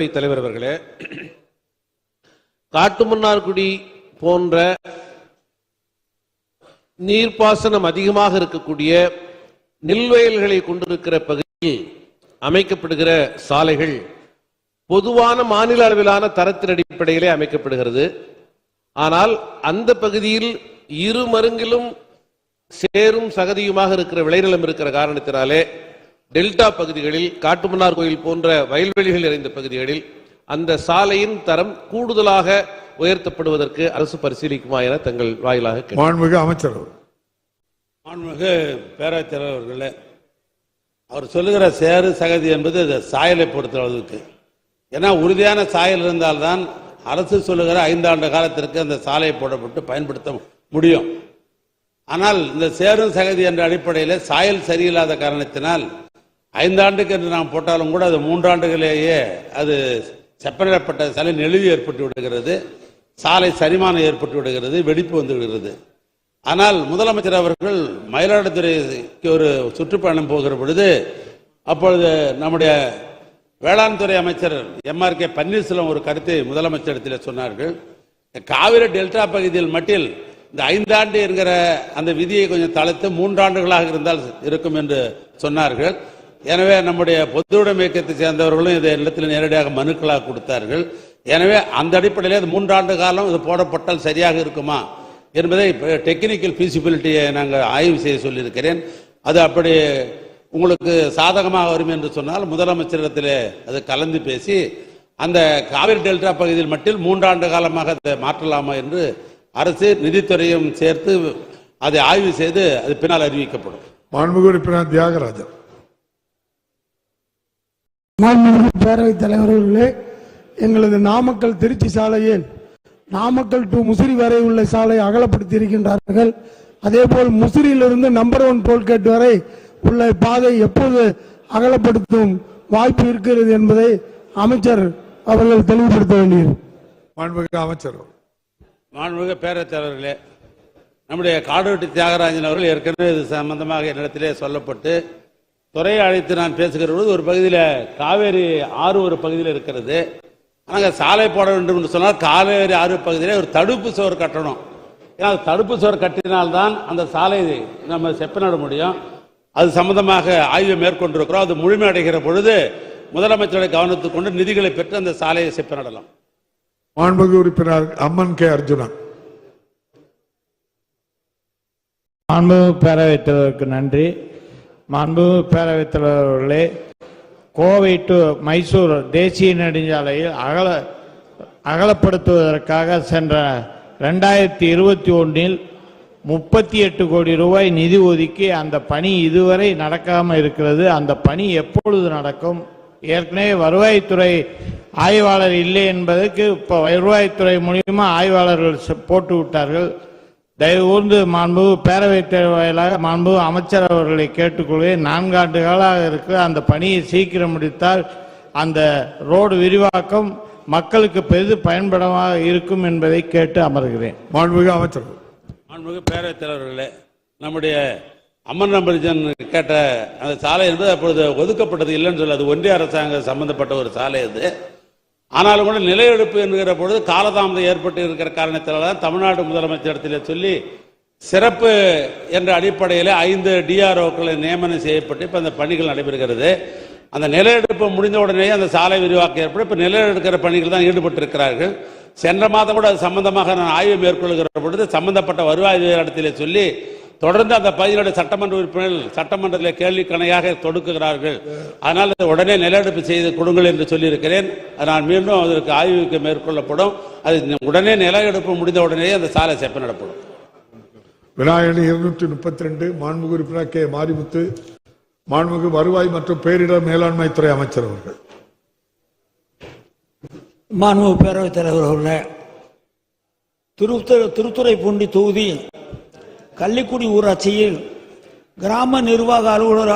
பேரவைத் தலைவர் அவர்களே காட்டுமன்னார்குடி போன்ற நீர்ப்பாசனம் அதிகமாக இருக்கக்கூடிய நில்வயல்களை கொண்டிருக்கிற பகுதியில் அமைக்கப்படுகிற சாலைகள் பொதுவான மாநில அளவிலான தரத்தின் அடிப்படையிலே அமைக்கப்படுகிறது. ஆனால் அந்த பகுதியில் இரு மருங்கிலும் சேரும் சகதியுமாக இருக்கிற விளைநிலம் இருக்கிற காரணத்தினாலே டெல்டா பகுதிகளில் காட்டுமன்னார் கோயில் போன்ற வயல்வெளிகள் நிறைந்த பகுதிகளில் அந்த சாலையின் தரம் கூடுதலாக உயர்த்தப்படுவதற்கு அரசு பரிசீலிக்குமா என தங்கள் வாயிலாக. மாண்புமிகு அமைச்சர் அவர்கள். மாண்புமிகு பேரவைத் தலைவர் அவர்களே அவர் சொல்லுகிற சேறு சகதி என்பது அது சாயலை பொறுத்தளவுக்கு ஏன்னா உறுதியான சாயல் இருந்தால்தான் அரசு சொல்லுகிற ஐந்தாண்டு காலத்திற்கு அந்த சாலை போடப்பட்டு பயன்படுத்த முடியும் ஆனால் இந்த சேரும் சகதி என்ற அடிப்படையில் சாயல் சரியில்லாத காரணத்தினால் ஐந்தாண்டுக்கு என்று நாம் போட்டாலும் கூட அது மூன்றாண்டுகளிலேயே அது செப்பனிடப்பட்ட சாலை நெளிவு ஏற்பட்டு விடுகிறது சாலை சரிமானம் ஏற்பட்டு விடுகிறது வெடிப்பு வந்து விடுகிறது. ஆனால் முதலமைச்சர் அவர்கள் மயிலாடுதுறைக்கு ஒரு சுற்றுப்பயணம் போகிற பொழுது அப்பொழுது நம்முடைய வேளாண் துறை அமைச்சர் எம்ஆர் கே பன்னீர்செல்வம் ஒரு கருத்தை முதலமைச்சரிடத்தில் சொன்னார்கள். காவிரி டெல்டா பகுதியில் மட்டில் இந்த ஐந்தாண்டு என்கிற அந்த விதியை கொஞ்சம் தளர்த்து மூன்றாண்டுகளாக இருந்தால் இருக்கும் என்று சொன்னார்கள். எனவே நம்முடைய பொதுவுடைமை இயக்கத்தை சேர்ந்தவர்களும் இதை இல்லத்தில் நேரடியாக மனுக்களாக கொடுத்தார்கள். எனவே அந்த அடிப்படையில் அது மூன்றாண்டு காலம் இது போடப்பட்டால் சரியாக இருக்குமா என்பதை டெக்னிக்கல் ஃபீசிபிலிட்டியை நாங்கள் ஆய்வு செய்ய சொல்லியிருக்கிறேன். அது அப்படி உங்களுக்கு சாதகமாக வரும் என்று சொன்னால் முதலமைச்சரிடத்தில் அது கலந்து பேசி அந்த காவிரி டெல்டா பகுதியில் மட்டும் மூன்றாண்டு காலமாக அதை மாற்றலாமா என்று அரசு நிதித்துறையும் சேர்த்து அதை ஆய்வு செய்து அது பின்னால் அறிவிக்கப்படும். மாண்புமிகு தியாகராஜன். மாண்புமிகு பேரவைத் தலைவர் அவர்களே எங்களது நாமக்கல் திருச்சி சாலையில் நாமக்கல் டு முசிறி வரை உள்ள சாலை அகலப்படுத்தி இருக்கின்றார்கள் அதேபோல் முசிறியிலிருந்து நம்பர் ஒன் டோல்கேட் வரை உள்ள பாதை எப்போது அகலப்படுத்தும் வாய்ப்பு இருக்கிறது என்பதை அமைச்சர் அவர்கள் தெளிவுபடுத்த வேண்டியது மாண்புமிகு அமைச்சர் அவர்கள். மாண்புமிகு பேரவைத் தலைவர்களே நம்முடைய காடுவெட்டி தியாகராஜன் அவர்கள் ஏற்கனவே இது சம்பந்தமாக என்னிடத்திலே சொல்லப்பட்டு துறையை அழைத்து நான் பேசுகிற பொழுது ஒரு பகுதியில் காவேரி ஆறு ஒரு பகுதியில் இருக்கிறது. ஆனால் சாலை போட வேண்டும் என்று சொன்னால் காவேரி ஆறு பகுதியிலே ஒரு தடுப்பு சுவர் கட்டணும். ஏன்னா தடுப்பு சுவர் கட்டினால்தான் அந்த சாலை நம்ம செப்பனிட முடியும். அது சம்பந்தமாக ஆய்வை மேற்கொண்டிருக்கிறோம். அது முழுமையடைகிற பொழுது முதலமைச்சருடைய கவனத்துக்கு கொண்டு நிதிகளை பெற்று அந்த சாலையை செப்பனிடலாம் மாண்புமிகு உறுப்பினர் அம்மன் கே அர்ஜுனன். மாண்புமிகு பேரவைத் தலைவருக்கு நன்றி. மாண்பு பேரவைத் தலைவர் அவர்களே கோவை டு மைசூர் தேசிய நெடுஞ்சாலையில் அகல அகலப்படுத்துவதற்காக சென்ற ரெண்டாயிரத்தி இருபத்தி ஒன்றில் முப்பத்தி எட்டு கோடி ரூபாய் நிதி ஒதுக்கி அந்த பணி இதுவரை நடக்காமல் இருக்கிறது. அந்த பணி எப்பொழுது நடக்கும்? ஏற்கனவே வருவாய்த்துறை ஆய்வாளர் இல்லை என்பதற்கு இப்போ வருவாய்த்துறை மூலியமா ஆய்வாளர்கள் போட்டு விட்டார்கள் தயவு கூர்ந்து மாண்பு பேரவைத் தலைவர் வாயிலாக மாண்பு அமைச்சர் அவர்களை கேட்டுக்கொள்வேன் நான்காண்டு காலாக இருக்கிற அந்த பணியை சீக்கிரம் முடித்தால் அந்த ரோடு விரிவாக்கம் மக்களுக்கு பெரிது பயன்படமாக இருக்கும் என்பதை கேட்டு அமர்கிறேன். மாண்புமிகு அமைச்சர். மாண்புமிகு பேரவைத் தலைவர்களே நம்முடைய அம்மன் நம்பரிஜன் கேட்ட அந்த சாலை என்பது அப்பொழுது ஒதுக்கப்பட்டது இல்லைன்னு சொல்லி அது ஒன்றிய அரசாங்க சம்பந்தப்பட்ட ஒரு சாலை அது. ஆனாலும் கூட நிலையெடுப்பு என்கிற பொழுது காலதாமதம் ஏற்பட்டு இருக்கிற காரணத்தினால தான் தமிழ்நாடு முதலமைச்சரிடத்தில் சொல்லி சிறப்பு என்ற அடிப்படையில் ஐந்து டிஆர்ஓக்களை நியமனம் செய்யப்பட்டு இப்போ அந்த பணிகள் நடைபெறுகிறது. அந்த நிலையெடுப்பு முடிந்த உடனே அந்த சாலை விரிவாக்கம் ஏற்பட்டு இப்போ நிலையெடுக்கிற பணிகள் தான் ஈடுபட்டிருக்கிறார்கள். சென்ற மாதம் கூட அது சம்பந்தமாக நான் ஆய்வு மேற்கொள்கிற பொழுது சம்பந்தப்பட்ட வருவாய் இடத்திலே சொல்லி தொடர்ந்து அந்த பகுதியினுடைய சட்டமன்ற உறுப்பினர்கள் சட்டமன்றத்தில் கேள்வி கணையாக தொடுக்குகிறார்கள் அதனால் இதை உடனே நிலநடுப்பு செய்து கொடுங்கள் என்று சொல்லியிருக்கிறேன். நான் மீண்டும் அதற்கு ஆய்வுக்கு மேற்கொள்ளப்படும். அது உடனே நிலநடுப்பு முடிந்த உடனே அந்த சாலை செப்ப நடப்படும். விநாயகனி இருநூற்றி முப்பத்தி ரெண்டு மாண்புமிகு உறுப்பினர் கே. மாரிமுத்து மாண்புமிகு வருவாய் மற்றும் பேரிடர் மேலாண்மை துறை அமைச்சர் அவர்கள். மாண்பு பேரவைத் தலைவர் அவர்களே திருத்துறை திருத்துறைப்பூண்டி தொகுதி கள்ளிக்குடி ஊராட்சியில் கிராம நிர்வாக அலுவலர்